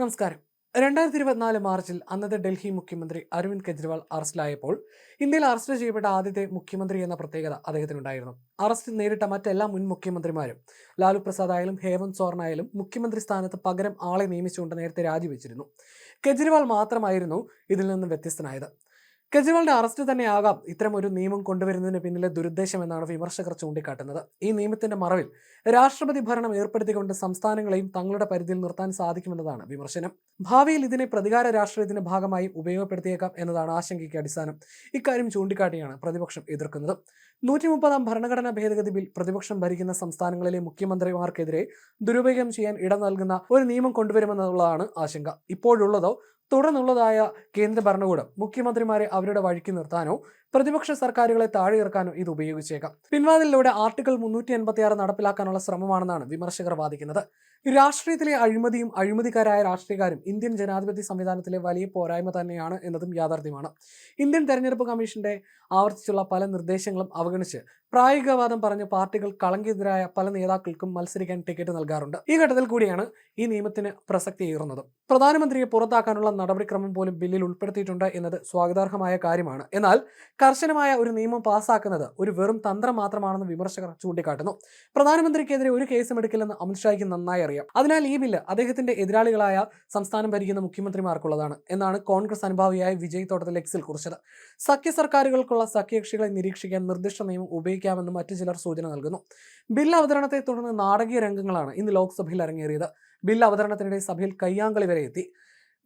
നമസ്കാരം. രണ്ടായിരത്തി ഇരുപത്തിനാല് മാർച്ചിൽ അന്നത്തെ ഡൽഹി മുഖ്യമന്ത്രി അരവിന്ദ് കെജ്രിവാൾ അറസ്റ്റിലായപ്പോൾ ഇന്ത്യയിൽ അറസ്റ്റ് ചെയ്യപ്പെട്ട ആദ്യത്തെ മുഖ്യമന്ത്രി എന്ന പ്രത്യേകത അദ്ദേഹത്തിനുണ്ടായിരുന്നു. അറസ്റ്റ് നേരിട്ട മറ്റെല്ലാ മുൻ മുഖ്യമന്ത്രിമാരും ലാലു പ്രസാദ് ആയാലും ഹേമന്ത് സോറൻ ആയാലും മുഖ്യമന്ത്രി സ്ഥാനത്ത് പകരം ആളെ നിയമിച്ചുകൊണ്ട് നേരത്തെ രാജിവെച്ചിരുന്നു. കെജ്രിവാൾ മാത്രമായിരുന്നു ഇതിൽ നിന്ന് വ്യത്യസ്തനായത്. കെജ്രിവാളിന്റെ അറസ്റ്റ് തന്നെയാകാം ഇത്തരം ഒരു നിയമം കൊണ്ടുവരുന്നതിന് പിന്നിലെ ദുരുദ്ദേശം എന്നാണ് വിമർശകർ ചൂണ്ടിക്കാട്ടുന്നത്. ഈ നിയമത്തിന്റെ മറവിൽ രാഷ്ട്രപതി ഭരണം ഏർപ്പെടുത്തിക്കൊണ്ട് സംസ്ഥാനങ്ങളെയും തങ്ങളുടെ പരിധിയിൽ നിർത്താൻ സാധിക്കുമെന്നതാണ് വിമർശനം. ഭാവിയിൽ ഇതിനെ പ്രതികാര രാഷ്ട്രീയത്തിന്റെ ഭാഗമായി ഉപയോഗപ്പെടുത്തിയേക്കാം എന്നതാണ് ആശങ്കയ്ക്ക് അടിസ്ഥാനം. ഇക്കാര്യം ചൂണ്ടിക്കാട്ടിയാണ് പ്രതിപക്ഷം എതിർക്കുന്നത്. നൂറ്റി മുപ്പതാം ഭരണഘടനാ ഭേദഗതി ബിൽ പ്രതിപക്ഷം ഭരിക്കുന്ന സംസ്ഥാനങ്ങളിലെ മുഖ്യമന്ത്രിമാർക്കെതിരെ ദുരുപയോഗം ചെയ്യാൻ ഇടം നൽകുന്ന ഒരു നിയമം കൊണ്ടുവരുമെന്നുള്ളതാണ് ആശങ്ക. ഇപ്പോഴുള്ളതോ തുടർന്നുള്ളതായ കേന്ദ്ര ഭരണകൂടം മുഖ്യമന്ത്രിമാരെ അവരുടെ വഴിക്ക് നിർത്താനോ പ്രതിപക്ഷ സർക്കാരുകളെ താഴെയിറക്കാനോ ഇത് ഉപയോഗിച്ചേക്കാം. പിൻവാതിലൂടെ ആർട്ടിക്കിൾ മുന്നൂറ്റി എൺപത്തി ആറ് നടപ്പിലാക്കാനുള്ള ശ്രമമാണെന്നാണ് വിമർശകർ വാദിക്കുന്നത്. രാഷ്ട്രീയത്തിലെ അഴിമതിയും അഴിമതിക്കാരായ രാഷ്ട്രീയക്കാരും ഇന്ത്യൻ ജനാധിപത്യ സംവിധാനത്തിലെ വലിയ പോരായ്മ തന്നെയാണ് എന്നതും യാഥാർത്ഥ്യമാണ്. ഇന്ത്യൻ തെരഞ്ഞെടുപ്പ് കമ്മീഷന്റെ ആവർത്തിച്ചുള്ള പല നിർദ്ദേശങ്ങളും അവഗണിച്ച് പ്രായോഗികവാദം പറഞ്ഞ് പാർട്ടികൾ കളങ്കിതരായ പല നേതാക്കൾക്കും മത്സരിക്കാൻ ടിക്കറ്റ് നൽകാറുണ്ട്. ഈ ഘട്ടത്തിൽ കൂടിയാണ് ഈ നിയമത്തിന് പ്രസക്തിയേറുന്നത്. പ്രധാനമന്ത്രിയെ പുറത്താക്കാനുള്ള നടപടിക്രമം പോലും ബില്ലിൽ ഉൾപ്പെടുത്തിയിട്ടുണ്ട് എന്നത് സ്വാഗതാർഹമായ കാര്യമാണ്. എന്നാൽ കർശനമായ ഒരു നിയമം പാസ്സാക്കുന്നത് ഒരു വെറും തന്ത്രം മാത്രമാണെന്ന് വിമർശകർ ചൂണ്ടിക്കാട്ടുന്നു. പ്രധാനമന്ത്രിക്കെതിരെ ഒരു കേസും എടുക്കില്ലെന്ന് അമിത്ഷായ്ക്ക് നന്നായി അറിയാം. അതിനാൽ ഈ ബില്ല് അദ്ദേഹത്തിന്റെ എതിരാളികളായ സംസ്ഥാനം ഭരിക്കുന്ന മുഖ്യമന്ത്രിമാർക്കുള്ളതാണ് എന്നാണ് കോൺഗ്രസ് അനുഭാവിയായ വിജയ് തോട്ടത്തിൽ എക്സിൽ കുറിച്ചത്. സഖ്യ സർക്കാരുകൾക്കുള്ള സഖ്യകക്ഷികളെ നിരീക്ഷിക്കാൻ നിർദ്ദിഷ്ട നിയമം ഉപയോഗിക്കാമെന്ന് മറ്റു ചിലർ സൂചന നൽകുന്നു. ബിൽ അവതരണത്തെ തുടർന്ന് നാടകീയ രംഗങ്ങളാണ് ഇന്ന് ലോക്സഭയിൽ അരങ്ങേറിയത്. ബിൽ അവതരണത്തിനിടെ സഭയിൽ കയ്യാങ്കളി വരെ എത്തി.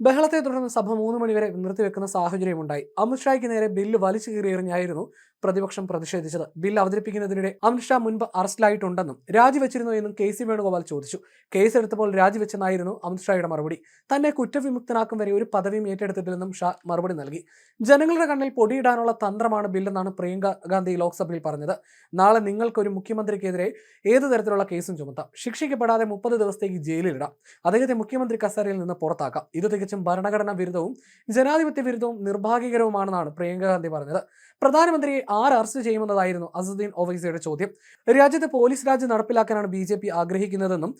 ബഹളത്തെ തുടർന്ന് സഭ മൂന്ന് മണിവരെ നിർത്തിവെക്കുന്ന സാഹചര്യമുണ്ടായി. അമിത്ഷായ്ക്ക് നേരെ ബില്ല് വലിച്ചു കീറിയെറിഞ്ഞായിരുന്നു പ്രതിപക്ഷം പ്രതിഷേധിച്ചത്. ബിൽ അവതരിപ്പിക്കുന്നതിനിടെ അമിത്ഷാ മുൻപ് അറസ്റ്റിലായിട്ടുണ്ടെന്നും രാജിവെച്ചിരുന്നു എന്നും കെ സി വേണുഗോപാൽ ചോദിച്ചു. കേസെടുത്തപ്പോൾ രാജിവെച്ചെന്നായിരുന്നു അമിത്ഷായുടെ മറുപടി. തന്നെ കുറ്റവിമുക്തനാക്കും വരെ ഒരു പദവിയും ഏറ്റെടുത്തിട്ടില്ലെന്നും ഷാ മറുപടി നൽകി. ജനങ്ങളുടെ കണ്ണിൽ പൊടിയിടാനുള്ള തന്ത്രമാണ് ബില്ലെന്നാണ് പ്രിയങ്ക ഗാന്ധി ലോക്സഭയിൽ പറഞ്ഞത്. നാളെ നിങ്ങൾക്കൊരു മുഖ്യമന്ത്രിക്കെതിരെ ഏതു തരത്തിലുള്ള കേസും ചുമത്താം. ശിക്ഷിക്കപ്പെടാതെ മുപ്പത് ദിവസത്തേക്ക് ജയിലിലിടാം. അദ്ദേഹത്തെ മുഖ്യമന്ത്രി കസേരയിൽ നിന്ന് പുറത്താക്കാം. ഇത് തികച്ചും ഭരണഘടനാ വിരുദ്ധവും ജനാധിപത്യ വിരുദ്ധവും നിർഭാഗ്യകരവുമാണെന്നാണ് പ്രിയങ്ക ഗാന്ധി പറഞ്ഞത്. പ്രധാനമന്ത്രിയെ ആര് അറസ്റ്റ് ചെയ്യുമെന്നതായിരുന്നു അസദുദ്ദീൻ ഒവൈസിയുടെ ചോദ്യം. രാജ്യത്തെ പോലീസ് രാജ് നടപ്പിലാക്കാനാണ് ബി ജെ പി ആഗ്രഹിക്കുന്നതെന്നും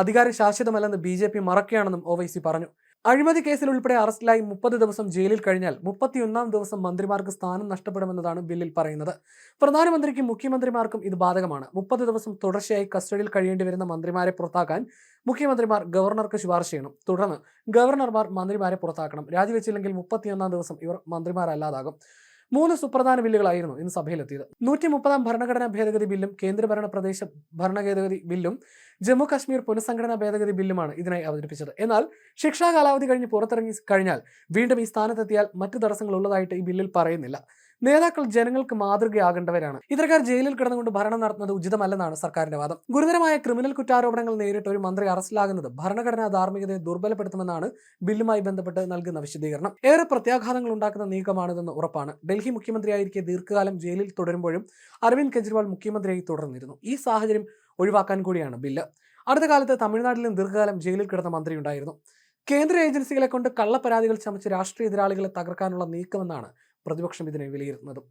അധികാരം ശാശ്വതമല്ലെന്ന് ബി ജെ പി മറക്കുകയാണെന്നും ഒവൈസി പറഞ്ഞു. അഴിമതി കേസിൽ ഉൾപ്പെടെ അറസ്റ്റിലായി മുപ്പത് ദിവസം ജയിലിൽ കഴിഞ്ഞാൽ മുപ്പത്തിയൊന്നാം ദിവസം മന്ത്രിമാർക്ക് സ്ഥാനം നഷ്ടപ്പെടുമെന്നതാണ് ബില്ലിൽ പറയുന്നത്. പ്രധാനമന്ത്രിക്കും മുഖ്യമന്ത്രിമാർക്കും ഇത് ബാധകമാണ്. മുപ്പത് ദിവസം തുടർച്ചയായി കസ്റ്റഡിയിൽ കഴിയേണ്ടി വരുന്ന മന്ത്രിമാരെ പുറത്താക്കാൻ മുഖ്യമന്ത്രിമാർ ഗവർണർക്ക് ശുപാർശ ചെയ്യണം. തുടർന്ന് ഗവർണർമാർ മന്ത്രിമാരെ പുറത്താക്കണം. രാജിവെച്ചില്ലെങ്കിൽ മുപ്പത്തിയൊന്നാം ദിവസം ഇവർ മന്ത്രിമാരല്ലാതാകും. മൂന്ന് സുപ്രധാന ബില്ലുകളായിരുന്നു ഇന്ന് സഭയിലെത്തിയത്. നൂറ്റി മുപ്പതാം ഭരണഘടനാ ഭേദഗതി ബില്ലും കേന്ദ്രഭരണ പ്രദേശ ഭരണ ഭേദഗതി ബില്ലും ജമ്മു കാശ്മീർ പുനഃസംഘടനാ ഭേദഗതി ബില്ലുമാണ് ഇതിനായി അവതരിപ്പിച്ചത്. എന്നാൽ ശിക്ഷാ കാലാവധി കഴിഞ്ഞ് പുറത്തിറങ്ങി കഴിഞ്ഞാൽ വീണ്ടും ഈ സ്ഥാനത്തെത്തിയാൽ മറ്റു തടസ്സങ്ങൾ ഉള്ളതായിട്ട് ഈ ബില്ലിൽ പറയുന്നില്ല. നേതാക്കൾ ജനങ്ങൾക്ക് മാതൃകയാകേണ്ടവരാണ്. ഇത്തരക്കാർ ജയിലിൽ കിടന്നുകൊണ്ട് ഭരണം നടത്തുന്നത് ഉചിതമല്ലെന്നാണ് സർക്കാരിന്റെ വാദം. ഗുരുതരമായ ക്രിമിനൽ കുറ്റാരോപണങ്ങൾ നേരിട്ട് ഒരു മന്ത്രി അറസ്റ്റിലാകുന്നത് ഭരണഘടനാ ധാർമ്മികതയെ ദുർബലപ്പെടുത്തുമെന്നാണ് ബില്ലുമായി ബന്ധപ്പെട്ട് നൽകുന്ന വിശദീകരണം. ഏറെ പ്രത്യാഘാതങ്ങൾ ഉണ്ടാക്കുന്ന നീക്കമാണിതെന്ന് ഉറപ്പാണ്. ഡൽഹി മുഖ്യമന്ത്രിയായിരിക്കെ ദീർഘകാലം ജയിലിൽ തുടരുമ്പോഴും അരവിന്ദ് കെജ്രിവാൾ മുഖ്യമന്ത്രിയായി തുടർന്നിരുന്നു. ഈ സാഹചര്യം ഒഴിവാക്കാൻ കൂടിയാണ് ബില്ല്. അടുത്ത കാലത്ത് തമിഴ്നാട്ടിലും ദീർഘകാലം ജയിലിൽ കിടന്ന മന്ത്രി ഉണ്ടായിരുന്നു കേന്ദ്ര ഏജൻസികളെ കൊണ്ട് കള്ളപ്പരാതികൾ ചമച്ച് രാഷ്ട്രീയ എതിരാളികളെ തകർക്കാനുള്ള നീക്കമെന്നാണ് പ്രതിപക്ഷം ഇതിനെ വിലയിരുത്തുന്നത്